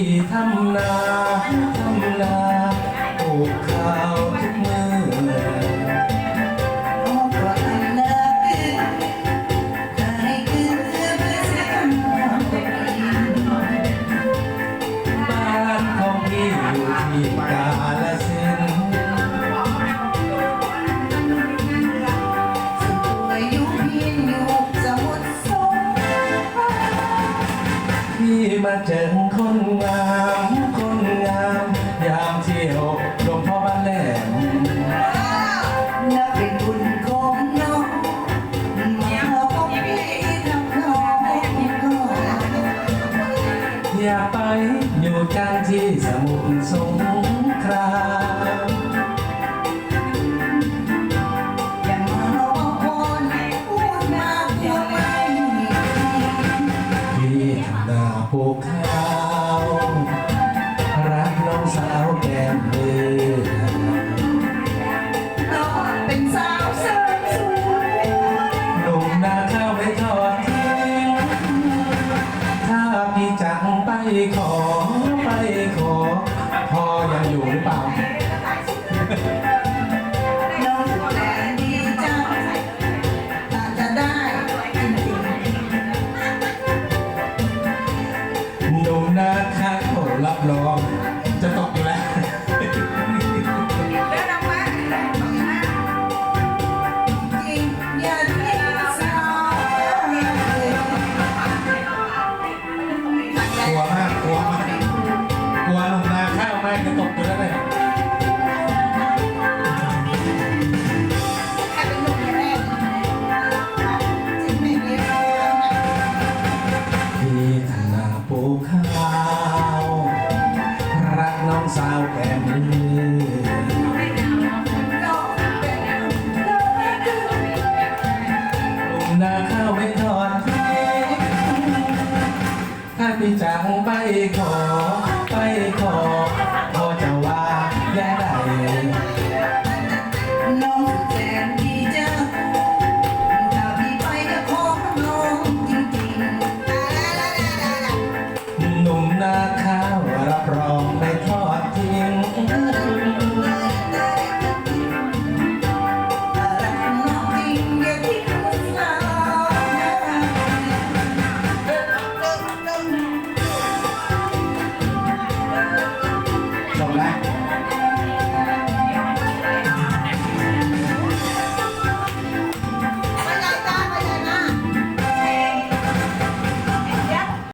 ที่ทำนาทำนาปลูกข้าวทุกมือโอ้ก็อันเลิกใครคือเพื่อนเสียงของตัวเองบ้านของพี่อยู่ที่กา พี่มาเจอคนงามคนงามยามเที่ยวหลวงพ่อบ้านแหลมนับเป็นบุญของน้องมาพบพี่ทำน้องก็รักอยากไปอยู่จังที่สมุทรสงคราม ผูกขาวรักน้องสาวแก้มเลือน้องเป็นสาวเสริมสวยหนุ่มนาข้าวไม่ทอดทิ้งถ้าพี่จังไปขอไปขอพ่อยังอยู่หรือเปล่า รับรอง นาข้าวไม่ทอดทิ้งถ้าพี่จังไปขอ จบแล้ว